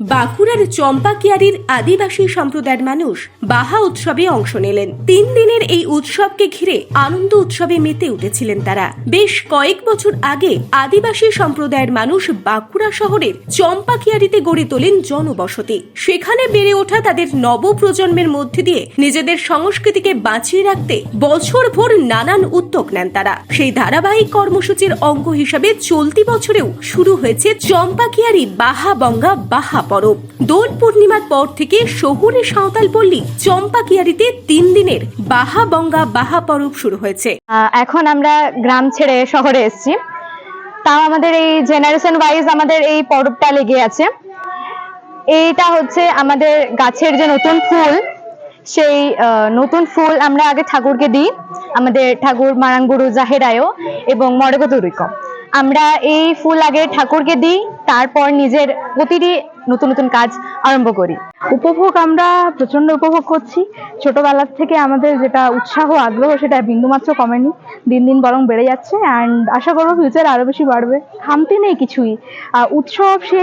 বাঁকুড়ার চম্পাকিয়ারির আদিবাসী সম্প্রদায়ের মানুষ বাহা উৎসবে অংশ নিলেন। তিন দিনের এই উৎসবকে ঘিরে আনন্দ উৎসবে মেতে উঠেছিলেন তারা। বেশ কয়েক বছর আগে আদিবাসী সম্প্রদায়ের মানুষ বাঁকুড়া শহরের চম্পাকিয়ারিতে গড়ে তোলেন জনবসতি। সেখানে বেড়ে ওঠা তাদের নবপ্রজন্মের মধ্যে দিয়ে নিজেদের সংস্কৃতিকে বাঁচিয়ে রাখতে বছরভর নানান উদ্যোগ নেন তারা। সেই ধারাবাহিক কর্মসূচির অঙ্গ হিসাবে চলতি বছরেও শুরু হয়েছে চম্পাকিয়ারি বাহা বঙ্গা বাহা পরব দোল পূর্ণিমার পর থেকে শহুরে সাঁওতাল পল্লী চম্পাকিয়ারিতে তিন দিনের বাহা বঙ্গা বাহা পরব শুরু হয়েছে। এখন আমরা গ্রাম ছেড়ে শহরে এসেছি। তাও আমাদের এই জেনারেশন ওয়াইজ আমাদের এই পরবটা লেগে আছে। এইটা হচ্ছে আমাদের গাছের যে নতুন ফুল, সেই নতুন ফুল আমরা আগে ঠাকুরকে দিই, আমাদের ঠাকুর মারাঙ্গুরু জাহেরায়ও এবং মরগতুরিক আমরা এই ফুল আগে ঠাকুরকে দিই, তারপর নিজের প্রতিটি নতুন নতুন কাজ আরম্ভ করি। উপভোগ আমরা প্রচণ্ড উপভোগ করছি। ছোটবেলার থেকে আমাদের যেটা উৎসাহ, আগ্রহ, সেটা বিন্দুমাত্র কমেনি। দিন দিন বরং বেড়ে যাচ্ছে অ্যান্ড আশা করব ফিউচার আরও বেশি বাড়বে। খামতি নেই কিছুই। উৎসব সে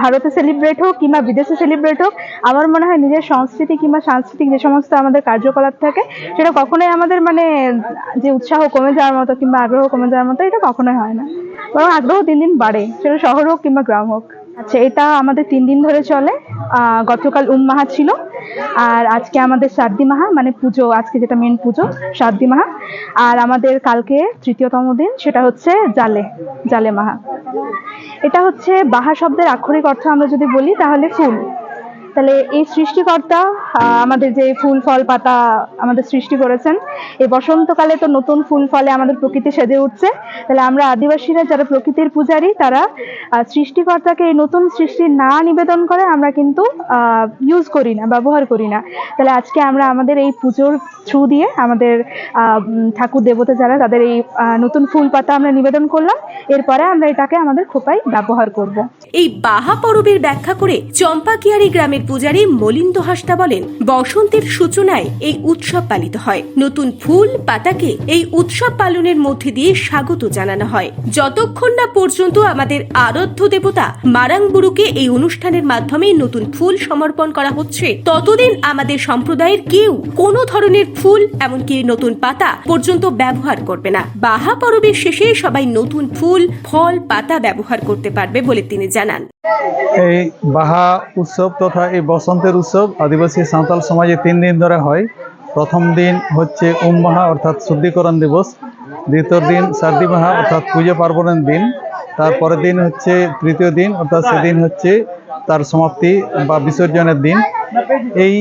ভারতে সেলিব্রেট হোক কিংবা বিদেশে সেলিব্রেট হোক, আমার মনে হয় নিজের সংস্কৃতি কিংবা সাংস্কৃতিক যে সমস্ত আমাদের কার্যকলাপ থাকে, সেটা কখনোই আমাদের মানে যে উৎসাহ কমে যাওয়ার মতো কিংবা আগ্রহ কমে যাওয়ার মতো এটা কখনোই হয় না। বরং আগ্রহ দিন দিন বাড়ে। সেটা শহর হোক কিংবা গ্রাম হোক। আচ্ছা এটা আমাদের তিন দিন ধরে চলে। গতকাল উম মাহা ছিল, আর আজকে আমাদের সার্দি মাহা মানে পুজো, আজকে যেটা মেন পুজো সার্দি মাহা। আর আমাদের কালকে তৃতীয়তম দিন, সেটা হচ্ছে জালে জালে মাহা। এটা হচ্ছে বাহা শব্দের আক্ষরিক অর্থ আমরা যদি বলি, তাহলে ফুল। তাহলে এই সৃষ্টিকর্তা আমাদের যে ফুল ফল পাতা আমাদের সৃষ্টি করেছেন, এই বসন্তকালে তো নতুন ফুল ফলে আমাদের প্রকৃতি সেজে উঠছে। তাহলে আমরা আদিবাসীরা যারা প্রকৃতির পূজারী, তারা সৃষ্টিকর্তাকে এই নতুন সৃষ্টি না নিবেদন করে আমরা কিন্তু ইউজ করি না, ব্যবহার করি না। তাহলে আজকে আমরা আমাদের এই পুজোর থ্রু দিয়ে আমাদের ঠাকুর দেবতা যারা, তাদের এই নতুন ফুল পাতা আমরা নিবেদন করলাম। এরপরে আমরা এটাকে আমাদের খোপায় ব্যবহার করব। এই বাহা পরবের ব্যাখ্যা করে চম্পাকিয়ারি গ্রামের পূজারী মলিন্দ হাসদা বলেন, বসন্তের সূচনায় এই উৎসব পালিত হয়। নতুন ফুল, পাতাকে এই উৎসব পালনের মধ্যে দিয়ে স্বাগত জানানো হয়। যতক্ষণ না পর্যন্ত আমাদের আরাধ্য দেবতা মারাংবুরুকে এই অনুষ্ঠানের মাধ্যমে নতুন ফুল সমর্পণ করা হচ্ছে, ততদিন আমাদের সম্প্রদায়ের কেউ কোনো ধরনের ফুল, এমনকি নতুন পাতা পর্যন্ত ব্যবহার করবে না। বাহা পরবের শেষে সবাই নতুন ফুল, ফল, পাতা ব্যবহার করতে পারবে বলে তিনি জানান। এই বাহা উৎসব তথা এই বসন্তের উৎসব আদিবাসী সাঁওতাল সমাজে তিন দিন ধরে হয়। প্রথম দিন হচ্ছে উম মাহা, অর্থাৎ শুদ্ধিকরণ দিবস। দ্বিতীয় দিন সার্দি মাহা, অর্থাৎ পুজো পার্বণের দিন। তারপরের দিন হচ্ছে তৃতীয় দিন, অর্থাৎ সেদিন হচ্ছে তার সমাপ্তি বা বিসর্জনের দিন। এই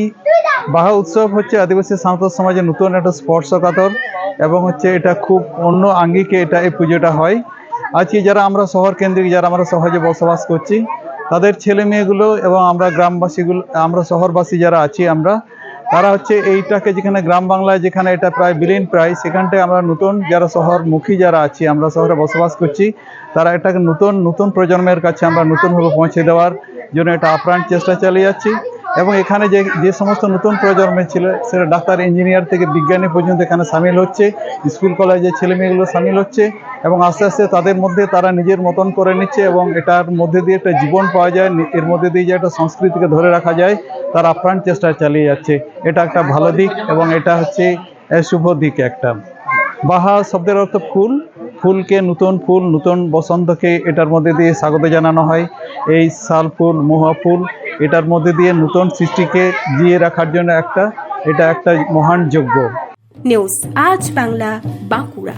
বাহা উৎসব হচ্ছে আদিবাসী সাঁওতাল সমাজে নতুন একটা স্পর্শকাতর এবং হচ্ছে এটা খুব অন্য আঙ্গিকে এটা এই পুজোটা হয়। আজকে যারা আমরা শহর কেন্দ্রিক, যারা আমরা সহজে বসবাস করছি তাদের ছেলে মেয়েগুলো এবং আমরা গ্রামবাসীগুলো, আমরা শহরবাসী যারা আছি আমরা, তারা হচ্ছে এইটাকে যেখানে গ্রাম বাংলায় যেখানে এটা প্রায় বিলীন প্রায়, সেখানটায় আমরা নতুন যারা শহরমুখী যারা আছি, আমরা শহরে বসবাস করছি, তারা এটাকে নতুন নতুন প্রজন্মের কাছে আমরা নতুনভাবে পৌঁছে দেওয়ার জন্য এটা আপ্রাণ চেষ্টা চালিয়ে যাচ্ছি। এবং এখানে যে যে সমস্ত নতুন প্রজন্মের ছিল, সেটা ডাক্তার, ইঞ্জিনিয়ার থেকে বিজ্ঞানী পর্যন্ত এখানে সামিল হচ্ছে, স্কুল কলেজের ছেলে মেয়েগুলো সামিল হচ্ছে এবং আস্তে আস্তে তাদের মধ্যে তারা নিজের মতন করে নিচ্ছে এবং এটার মধ্যে দিয়ে একটা জীবন পাওয়া যায় এর মধ্যে দিয়ে যে একটা সংস্কৃতিকে ধরে রাখা যায়, তার আপ্রাণ চেষ্টা চালিয়ে যাচ্ছে। এটা একটা ভালো দিক এবং এটা হচ্ছে শুভ দিক একটা। বাহা শব্দের অর্থ ফুল, ফুলকে নতুন ফুল, নতুন বসন্তকে এটার মধ্যে দিয়ে স্বাগত জানানো হয়। এই শাল ফুল মহা ফুল এটার মধ্যে দিয়ে নতুন সৃষ্টিকে দিয়ে রাখার জন্য একটা, এটা একটা মহান যোগ্য নিউজ আজ বাংলা, বাঁকুড়া।